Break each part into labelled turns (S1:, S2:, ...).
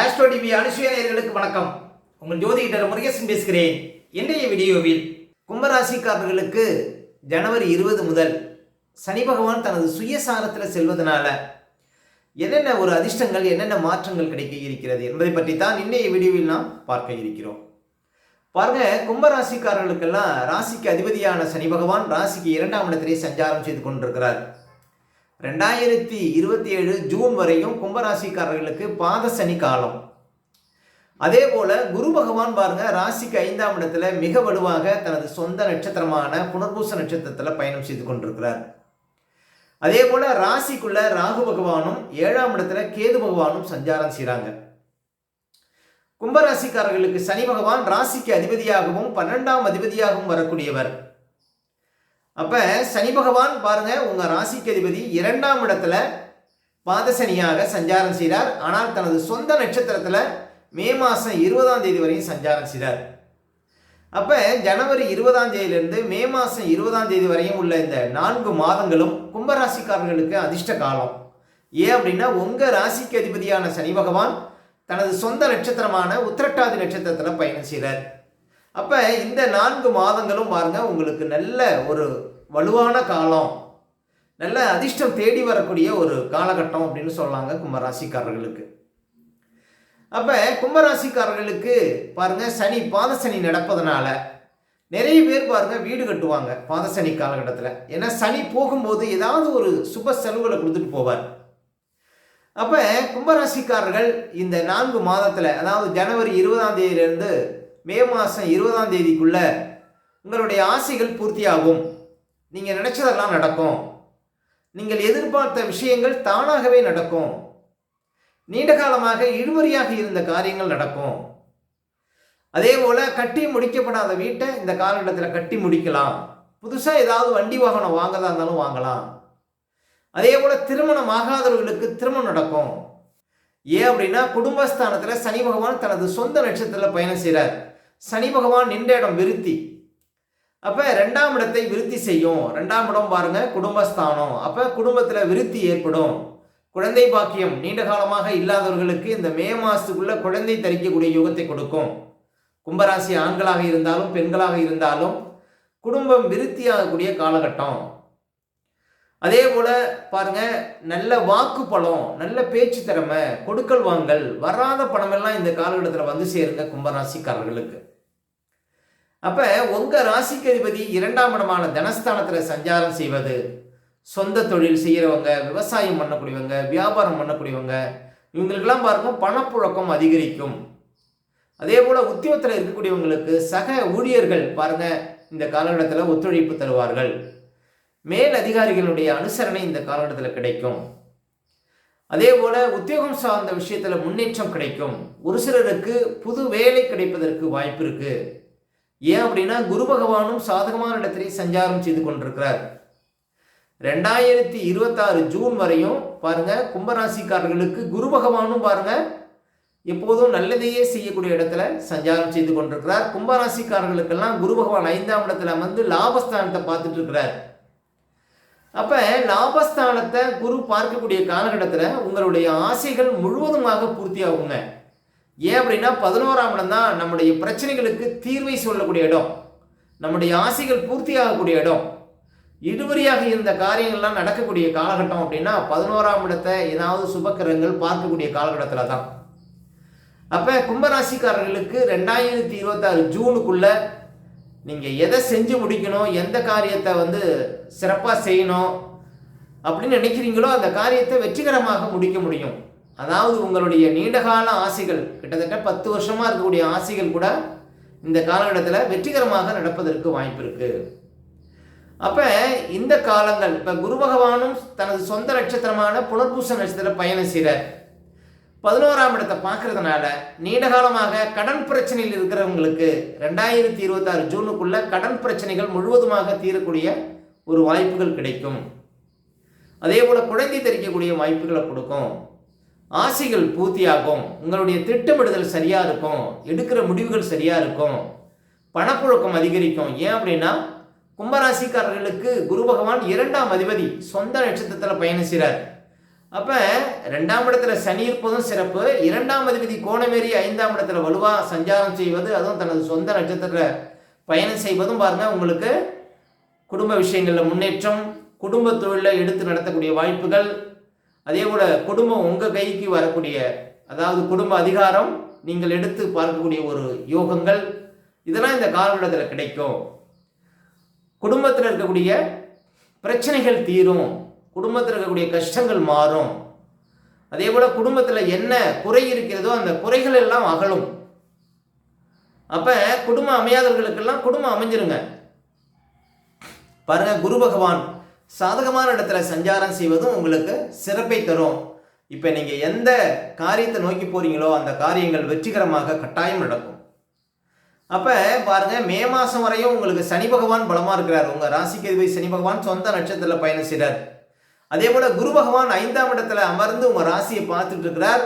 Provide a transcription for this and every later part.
S1: Astro TV அனுசுய நேயர்களுக்கு வணக்கம். உங்கள் ஜோதிடர் முருகேசன் பேசுகிறேன். இன்றைய வீடியோவில் கும்பராசிக்காரர்களுக்கு ஜனவரி இருபது முதல் சனி பகவான் தனது சுயசாரத்தில் செல்வதனால என்னென்ன ஒரு அதிர்ஷ்டங்கள் என்னென்ன மாற்றங்கள் கிடைக்க இருக்கிறது என்பதை பற்றி தான் இன்றைய வீடியோவில் நாம் பார்க்க இருக்கிறோம். பாருங்க கும்பராசிக்காரர்களுக்கெல்லாம் ராசிக்கு அதிபதியான சனி பகவான் ராசிக்கு இரண்டாம் இடத்திலே சஞ்சாரம் செய்து கொண்டிருக்கிறார். ரெண்டாயிரத்தி இருபத்தி ஏழு ஜூன் வரையும் கும்பராசிக்காரர்களுக்கு பாத சனி காலம். அதே போல குரு பகவான் பாருங்க ராசிக்கு ஐந்தாம் இடத்துல மிக வலுவாக தனது சொந்த நட்சத்திரமான புனர்பூச நட்சத்திரத்தில் பயணம் செய்து கொண்டிருக்கிறார். அதே போல ராசிக்குள்ள ராகு பகவானும் ஏழாம் இடத்துல கேது பகவானும் சஞ்சாரம் செய்கிறாங்க கும்பராசிக்காரர்களுக்கு சனி பகவான் ராசிக்கு அதிபதியாகவும் பன்னெண்டாம் அதிபதியாகவும் வரக்கூடியவர். அப்போ சனி பகவான் பாருங்க உங்கள் ராசிக்கு அதிபதி இரண்டாம் இடத்துல பாதசனியாக சஞ்சாரம் செய்கிறார் ஆனால் தனது சொந்த நட்சத்திரத்தில் மே மாதம் இருபதாம் தேதி வரையும் சஞ்சாரம் செய்கிறார் அப்போ ஜனவரி இருபதாம் தேதியிலிருந்து மே மாதம் இருபதாம் தேதி வரையும் உள்ள இந்த நான்கு மாதங்களும் கும்பராசிக்காரர்களுக்கு அதிர்ஷ்ட காலம். ஏன் அப்படின்னா உங்கள் ராசிக்கு அதிபதியான சனி பகவான் தனது சொந்த நட்சத்திரமான உத்திரட்டாதி நட்சத்திரத்தில் பயணம் செய்கிறார் அப்போ இந்த நான்கு மாதங்களும் பாருங்க உங்களுக்கு நல்ல ஒரு வலுவான காலம். நல்ல அதிர்ஷ்டம் தேடி வரக்கூடிய ஒரு காலகட்டம் அப்படின்னு சொல்லாங்க கும்பராசிக்காரர்களுக்கு. அப்போ கும்பராசிக்காரர்களுக்கு பாருங்க சனி பாதசனி நடப்பதனால நிறைய பேர் பாருங்கள் வீடு கட்டுவாங்க பாதசனி காலகட்டத்தில். ஏன்னா சனி போகும்போது ஏதாவது ஒரு சுப செலவுகளை கொடுத்துட்டு போவார். அப்போ கும்பராசிக்காரர்கள் இந்த நான்கு மாதத்தில் அதாவது ஜனவரி இருபதாம் தேதியிலேருந்து மே மாதம் இருபதாம் தேதிக்குள்ள உங்களுடைய ஆசைகள் பூர்த்தியாகும். நீங்கள் நினச்சதெல்லாம் நடக்கும். நீங்கள் எதிர்பார்த்த விஷயங்கள் தானாகவே நடக்கும். நீண்ட காலமாக இழுவறியாக இருந்த காரியங்கள் நடக்கும். அதே போல் கட்டி முடிக்கப்படாத வீட்டை இந்த காலகட்டத்தில் கட்டி முடிக்கலாம். புதுசாக ஏதாவது வண்டி வாகனம் வாங்கதா இருந்தாலும் வாங்கலாம். அதே போல் திருமணம் ஆகாதவர்களுக்கு திருமணம் நடக்கும். ஏன் அப்படின்னா குடும்பஸ்தானத்தில் சனி பகவான் தனது சொந்த நட்சத்திரத்தில் பயணம் செய்கிறார் சனி பகவான் நின்ற இடம் விருத்தி. அப்போ ரெண்டாம் இடத்தை விருத்தி செய்யும். ரெண்டாம் இடம் பாருங்க குடும்பஸ்தானம். அப்போ குடும்பத்தில் விருத்தி ஏற்படும். குழந்தை பாக்கியம் நீண்ட காலமாக இல்லாதவர்களுக்கு இந்த மே மாதத்துக்குள்ள குழந்தை தரிக்கக்கூடிய யுகத்தை கொடுக்கும். கும்பராசி ஆண்களாக இருந்தாலும் பெண்களாக இருந்தாலும் குடும்பம் விருத்தியாகக்கூடிய காலகட்டம். அதே போல பாருங்க நல்ல வாக்கு பழம் நல்ல பேச்சு திறமை கொடுக்கல் வாங்கல் வராத பணமெல்லாம் இந்த காலகட்டத்தில் வந்து சேருங்க கும்பராசிக்காரர்களுக்கு. அப்ப உங்க ராசிக்கு அதிபதி இரண்டாம் இடமான தனஸ்தானத்தில் சஞ்சாரம் செய்வது சொந்த தொழில் செய்கிறவங்க விவசாயம் பண்ணக்கூடியவங்க வியாபாரம் பண்ணக்கூடியவங்க இவங்களுக்கெல்லாம் பாருங்க பணப்புழக்கம் அதிகரிக்கும். அதே போல உத்தியோகத்தில் இருக்கக்கூடியவங்களுக்கு சக ஊழியர்கள் பாருங்க இந்த காலகட்டத்தில் ஒத்துழைப்பு தருவார்கள். மேல் அதிகாரிகளுடைய அனுசரணை இந்த காலகட்டத்தில் கிடைக்கும். அதே போல உத்தியோகம் சார்ந்த விஷயத்தில் முன்னேற்றம் கிடைக்கும். ஒரு சிலருக்கு புது வேலை கிடைப்பதற்கு வாய்ப்பு இருக்குது ஏன் அப்படின்னா குரு பகவானும் சாதகமான இடத்திலே சஞ்சாரம் செய்து கொண்டிருக்கிறார். ரெண்டாயிரத்தி இருபத்தாறு ஜூன் வரையும் பாருங்க கும்பராசிக்காரர்களுக்கு குரு பகவானும் பாருங்க எப்போதும் நல்லதையே செய்யக்கூடிய இடத்துல சஞ்சாரம் செய்து கொண்டிருக்கிறார். கும்பராசிக்காரர்களுக்கெல்லாம் குரு பகவான் ஐந்தாம் இடத்துல வந்து லாபஸ்தானத்தை பார்த்துட்டு இருக்கிறார். அப்போ லாபஸ்தானத்தை குரு பார்க்கக்கூடிய காலகட்டத்தில் உங்களுடைய ஆசைகள் முழுவதுமாக பூர்த்தி ஆகுங்க. ஏன் அப்படின்னா பதினோராம் இடம் தான் நம்முடைய பிரச்சனைகளுக்கு தீர்வை சொல்லக்கூடிய இடம். நம்முடைய ஆசைகள் பூர்த்தி ஆகக்கூடிய இடம். இடுவரியாக இருந்த காரியங்கள்லாம் நடக்கக்கூடிய காலகட்டம் அப்படின்னா பதினோராம் இடத்தை ஏதாவது சுபக்கிரகங்கள் பார்க்கக்கூடிய காலகட்டத்தில் தான். அப்போ கும்பராசிக்காரர்களுக்கு ரெண்டாயிரத்தி இருபத்தாறு ஜூனுக்குள்ள நீங்கள் எதை செஞ்சு முடிக்கணும் எந்த காரியத்தை வந்து சிறப்பாக செய்யணும் அப்படின்னு நினைக்கிறீங்களோ அந்த காரியத்தை வெற்றிகரமாக முடிக்க முடியும். அதாவது உங்களுடைய நீண்டகால ஆசைகள் கிட்டத்தட்ட பத்து வருஷமாக இருக்கக்கூடிய ஆசைகள் கூட இந்த காலகட்டத்தில் வெற்றிகரமாக நடப்பதற்கு வாய்ப்பு இருக்கு. அப்போ இந்த காலங்கள் இப்போ குரு பகவானும் தனது சொந்த நட்சத்திரமான புனர்பூச நட்சத்திர பயணம் செய்கிறார் பதினோராம் இடத்தை பார்க்கறதுனால நீண்ட காலமாக கடன் பிரச்சனையில் இருக்கிறவங்களுக்கு ரெண்டாயிரத்தி இருபத்தாறு ஜூனுக்குள்ள கடன் பிரச்சனைகள் முழுவதுமாக தீரக்கூடிய ஒரு வாய்ப்புகள் கிடைக்கும். அதே போல் குழந்தை தெரிவிக்கக்கூடிய வாய்ப்புகளை கொடுக்கும். ஆசைகள் பூர்த்தியாகும். உங்களுடைய திட்டமிடுதல் சரியாக இருக்கும். எடுக்கிற முடிவுகள் சரியாக இருக்கும். பணப்புழக்கம் அதிகரிக்கும். ஏன் அப்படின்னா கும்பராசிக்காரர்களுக்கு குரு பகவான் இரண்டாம் அதிபதி சொந்த நட்சத்திரத்தில் பயணம் செய்கிறார் அப்போ ரெண்டாம் இடத்துல சனி இருப்பதும் சிறப்பு. இரண்டாம் அதிபதி கோணமேறி ஐந்தாம் இடத்துல வலுவாக சஞ்சாரம் செய்வது அதுவும் தனது சொந்த நட்சத்திரத்தில் பயணம் செய்வதும் பாருங்கள் உங்களுக்கு குடும்ப விஷயங்களில் முன்னேற்றம் குடும்ப தொழிலை எடுத்து நடத்தக்கூடிய வாய்ப்புகள் அதே போல் குடும்பம் உங்கள் கைக்கு வரக்கூடிய அதாவது குடும்ப அதிகாரம் நீங்கள் எடுத்து பார்க்கக்கூடிய ஒரு யோகங்கள் இதெல்லாம் இந்த காலகட்டத்தில் கிடைக்கும். குடும்பத்தில் இருக்கக்கூடிய பிரச்சனைகள் தீரும். குடும்பத்தில் இருக்கக்கூடிய கஷ்டங்கள் மாறும். அதே போல் குடும்பத்தில் என்ன குறை இருக்கிறதோ அந்த குறைகள் எல்லாம் அகலும். அப்போ குடும்பம் அமையாதவர்களுக்கெல்லாம் குடும்பம் அமைஞ்சிருங்க. பாருங்க குரு பகவான் சாதகமான இடத்துல சஞ்சாரம் செய்வதும் உங்களுக்கு சிறப்பை தரும். இப்போ நீங்கள் எந்த காரியத்தை நோக்கி போகிறீங்களோ அந்த காரியங்கள் வெற்றிகரமாக கட்டாயம் நடக்கும். அப்போ பாருங்க மே மாதம் வரையும் உங்களுக்கு சனி பகவான் பலமாக இருக்கிறார். உங்கள் ராசிக்கு அதிபதி சனி பகவான் சொந்த நட்சத்திரத்தில் பயணம் செய்கிறார் அதே போல் குரு பகவான் ஐந்தாம் இடத்துல அமர்ந்து உங்கள் ராசியை பார்த்துட்டு இருக்கிறார்.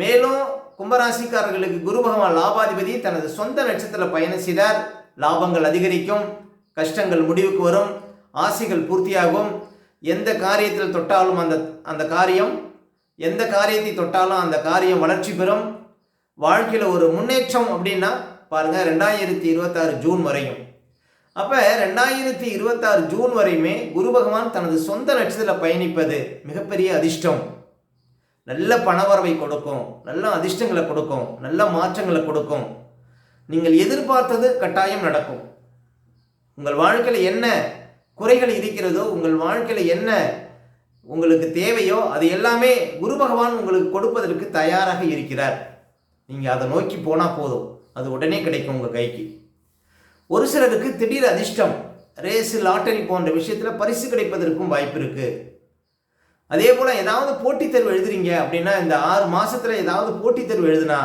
S1: மேலும் கும்பராசிக்காரர்களுக்கு குரு பகவான் லாபாதிபதி தனது சொந்த நட்சத்திரத்தில் பயணம் செய்தார். லாபங்கள் அதிகரிக்கும் கஷ்டங்கள் முடிவுக்கு வரும். ஆசைகள் பூர்த்தியாகும். எந்த காரியத்தில் தொட்டாலும் அந்த அந்த காரியம் எந்த காரியத்தை தொட்டாலும் அந்த காரியம் வளர்ச்சி பெறும். வாழ்க்கையில் ஒரு முன்னேற்றம் அப்படின்னா பாருங்கள் ரெண்டாயிரத்தி இருபத்தாறு ஜூன் வரையும். அப்போ ரெண்டாயிரத்தி இருபத்தாறு ஜூன் வரையுமே குரு பகவான் தனது சொந்த நட்சத்திரத்தில் பயணிப்பது மிகப்பெரிய அதிர்ஷ்டம். நல்ல பணவரவை கொடுக்கும் நல்ல அதிர்ஷ்டங்களை கொடுக்கும் நல்ல மாற்றங்களை கொடுக்கும். நீங்கள் எதிர்பார்த்தது கட்டாயம் நடக்கும். உங்கள் வாழ்க்கையில் என்ன குறைகள் இருக்கிறதோ உங்கள் வாழ்க்கையில் என்ன உங்களுக்கு தேவையோ அது எல்லாமே குரு பகவான் உங்களுக்கு கொடுப்பதற்கு தயாராக இருக்கிறார். நீங்கள் அதை நோக்கி போனால் போதும். அது உடனே கிடைக்கும் உங்கள் கைக்கு. ஒரு சிலருக்கு திடீர் அதிர்ஷ்டம் ரேஸு லாட்டரி போன்ற விஷயத்தில் பரிசு கிடைப்பதற்கும் வாய்ப்பு இருக்குது அதே போல் ஏதாவது போட்டித் தேர்வு எழுதுறீங்க அப்படின்னா இந்த ஆறு மாதத்தில் ஏதாவது போட்டித் தேர்வு எழுதுனா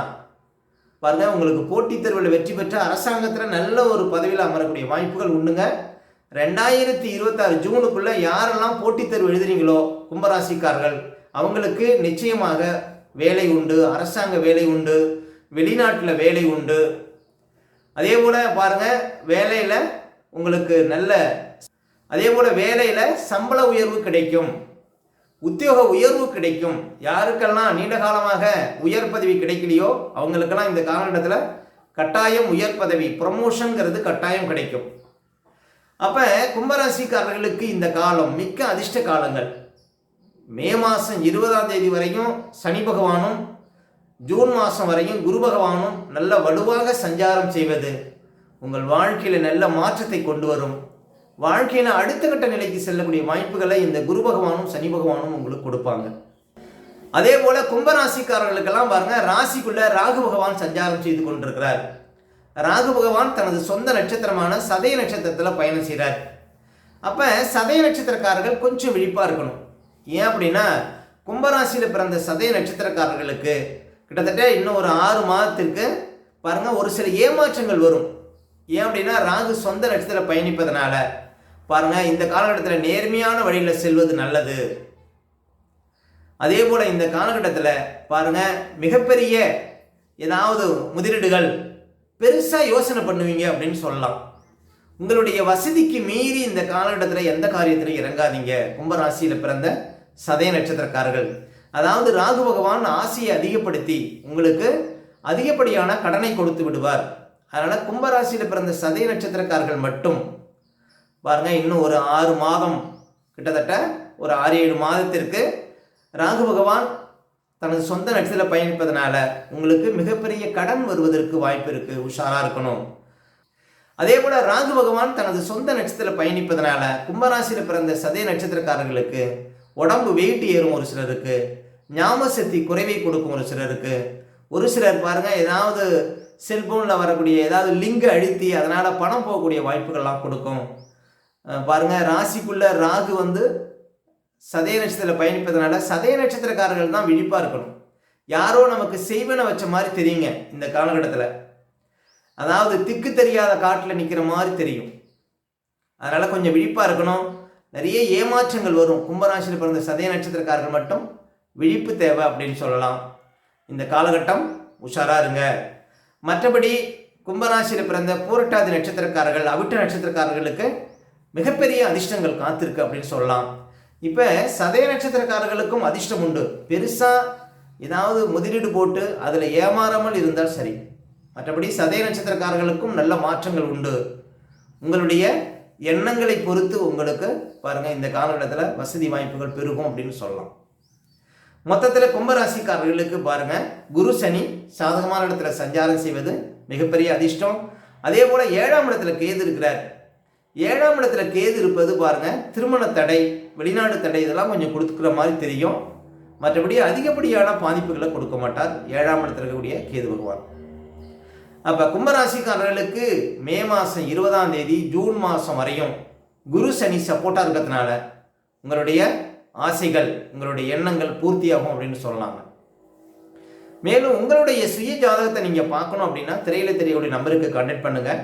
S1: பாருங்கள் உங்களுக்கு போட்டித் தேர்வில் வெற்றி பெற்ற அரசாங்கத்தில் நல்ல ஒரு பதவியில் அமரக்கூடிய வாய்ப்புகள் உண்டுங்க. ரெண்டாயிரத்தி இருபத்தாறு ஜூனுக்குள்ளே யாரெல்லாம் போட்டித் தேர்வு எழுதுறீங்களோ கும்பராசிக்காரர்கள் அவங்களுக்கு நிச்சயமாக வேலை உண்டு அரசாங்க வேலை உண்டு வெளிநாட்டில் வேலை உண்டு. அதே போல் பாருங்கள் வேலையில் உங்களுக்கு நல்ல அதே போல் வேலையில் சம்பள உயர்வு கிடைக்கும். உத்தியோக உயர்வு கிடைக்கும். யாருக்கெல்லாம் நீண்ட காலமாக உயர் பதவி கிடைக்கலையோ அவங்களுக்கெல்லாம் இந்த காலகட்டத்தில் கட்டாயம் உயர் பதவி ப்ரமோஷனுங்கிறது கட்டாயம் கிடைக்கும். அப்போ கும்பராசிக்காரர்களுக்கு இந்த காலம் மிக்க அதிர்ஷ்ட காலங்கள். மே மாதம் இருபதாம் தேதி வரையும் சனி பகவானும் ஜூன் மாதம் வரையும் குரு பகவானும் நல்ல வலுவாக சஞ்சாரம் செய்வது உங்கள் வாழ்க்கையில் நல்ல மாற்றத்தை கொண்டு வரும். வாழ்க்கையில் அடுத்த கட்ட நிலைக்கு செல்லக்கூடிய வாய்ப்புகளை இந்த குரு பகவானும் சனி பகவானும் உங்களுக்கு கொடுப்பாங்க. அதே போல கும்பராசிக்காரர்களுக்கெல்லாம் பாருங்க ராசிக்குள்ள ராகு பகவான் சஞ்சாரம் செய்து கொண்டிருக்கிறார். ராகு பகவான் தனது சொந்த நட்சத்திரமான சதய நட்சத்திரத்தில் பயணம் செய்கிறார் அப்போ சதய நட்சத்திரக்காரர்கள் கொஞ்சம் விழிப்பாக இருக்கணும். ஏன் அப்படின்னா கும்பராசியில் பிறந்த சதய நட்சத்திரக்காரர்களுக்கு கிட்டத்தட்ட இன்னும் ஒரு ஆறு மாதத்திற்கு பாருங்க ஒரு சில ஏமாற்றங்கள் வரும். ஏன் அப்படின்னா ராகு சொந்த நட்சத்திர பயணிப்பதனால பாருங்க இந்த காலகட்டத்தில் நேர்மையான வழியில் செல்வது நல்லது. அதே போல் இந்த காலகட்டத்தில் பாருங்க மிகப்பெரிய ஏதாவது முதலீடுகள் பெருசாக யோசனை பண்ணுவீங்க அப்படின்னு சொல்லலாம். உங்களுடைய வசதிக்கு மீறி இந்த காலகட்டத்தில் எந்த காரியத்திலையும் இறங்காதீங்க. கும்பராசியில் பிறந்த சதய நட்சத்திரக்காரர்கள். அதாவது ராகு பகவான் ஆசையை அதிகப்படுத்தி உங்களுக்கு அதிகப்படியான கடனை கொடுத்து விடுவார். அதனால் கும்பராசியில் பிறந்த சதய நட்சத்திரக்காரர்கள் மட்டும் பாருங்க இன்னும் ஒரு ஆறு மாதம் கிட்டத்தட்ட ஒரு ஆறு ஏழு மாதத்திற்கு ராகு பகவான் தனது சொந்த நட்சத்திரத்தில் பயணிப்பதனால உங்களுக்கு மிகப்பெரிய கடன் வருவதற்கு வாய்ப்பு இருக்குது உஷாராக இருக்கணும். அதே போல ராகு பகவான் தனது சொந்த நட்சத்திரத்தில் பயணிப்பதனால கும்பராசியில் பிறந்த சதய நட்சத்திரக்காரர்களுக்கு உடம்பு வெயிட் ஏறும் ஒரு சிலருக்கு ஞாபக சக்தி குறைவை கொடுக்கும் ஒரு சிலருக்கு ஒரு சிலர் பாருங்க ஏதாவது செல்போனில் வரக்கூடிய ஏதாவது லிங்க் அழுத்தி அதனால் பணம் போகக்கூடிய வாய்ப்புகள்லாம் கொடுக்கும். பாருங்கள் பாருங்க ராசிக்குள்ள ராகு வந்து சதய நட்சத்திரத்தில் பயணிப்பதனால சதய நட்சத்திரக்காரர்கள் தான் விழிப்பாக இருக்கணும். யாரோ நமக்கு செய்வனை வச்ச மாதிரி தெரியுங்க இந்த காலகட்டத்தில். அதாவது திக்கு தெரியாத காட்டில் நிற்கிற மாதிரி தெரியும். அதனால் கொஞ்சம் விழிப்பாக இருக்கணும். நிறைய ஏமாற்றங்கள் வரும். கும்பராசியில் பிறந்த சதய நட்சத்திரக்காரர்கள் மட்டும் விழிப்பு தேவை அப்படின்னு சொல்லலாம். இந்த காலகட்டம் உஷாராக இருங்க. மற்றபடி கும்பராசியில் பிறந்த பூரட்டாதி நட்சத்திரக்காரர்கள் அவிட்ட நட்சத்திரக்காரர்களுக்கு மிகப்பெரிய அதிர்ஷ்டங்கள் காத்திருக்கு அப்படின்னு சொல்லலாம். இப்போ சதய நட்சத்திரக்காரர்களுக்கும் அதிர்ஷ்டம் உண்டு. பெருசாக ஏதாவது முதலீடு போட்டு அதில் ஏமாறாமல் இருந்தால் சரி. மற்றபடி சதய நட்சத்திரக்காரர்களுக்கும் நல்ல மாற்றங்கள் உண்டு. உங்களுடைய எண்ணங்களை பொறுத்து உங்களுக்கு பாருங்கள் இந்த காலகட்டத்தில் வசதி வாய்ப்புகள் பெருகும் அப்படின்னு சொல்லலாம். மொத்தத்தில் கும்பராசிக்காரர்களுக்கு பாருங்கள் குரு சனி சாதகமான இடத்துல சஞ்சாரம் செய்வது மிகப்பெரிய அதிர்ஷ்டம். அதே போல் ஏழாம் இடத்துல கேது இருக்கிறார். ஏழாம் இடத்துல கேது இருப்பது பாருங்க திருமண தடை வெளிநாடு தடை இதெல்லாம் கொஞ்சம் கொடுக்குற மாதிரி தெரியும். மற்றபடி அதிகப்படியான பாதிப்புகளை கொடுக்க மாட்டார் ஏழாம் இடத்துல இருக்கக்கூடிய கேது பகவான். அப்போ கும்பராசிக்காரர்களுக்கு மே மாதம் இருபதாம் தேதி ஜூன் மாதம் வரையும் குரு சனி சப்போர்ட்டாக இருக்கிறதுனால உங்களுடைய ஆசைகள் உங்களுடைய எண்ணங்கள் பூர்த்தியாகும் அப்படின்னு சொல்லலாங்க. மேலும் உங்களுடைய சுய ஜாதகத்தை நீங்கள் பார்க்கணும் அப்படின்னா திரையில தெரியக்கூடிய நம்பருக்கு கான்டாக்ட் பண்ணுங்கள்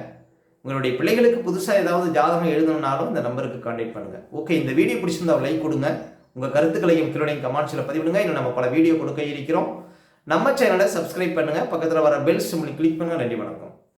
S1: உங்களுடைய பிள்ளைகளுக்கு புதுசாக ஏதாவது ஜாதகம் எழுதணும்னாலும் இந்த நம்பருக்கு கான்டாக்ட் பண்ணுங்கள் ஓகே இந்த வீடியோ பிடிச்சிருந்தா லைக் கொடுங்க. உங்கள் கருத்துக்களையும் கீழே கமெண்ட்ஸில் பதிவிடுங்க. இன்னும் நம்ம பல வீடியோ கொடுக்க இருக்கிறோம். நம்ம சேனலை சப்ஸ்கிரைப் பண்ணுங்கள் பக்கத்தில் வர பெல் சிம்பிளி கிளிக் பண்ணுங்கள் நன்றி வணக்கம்.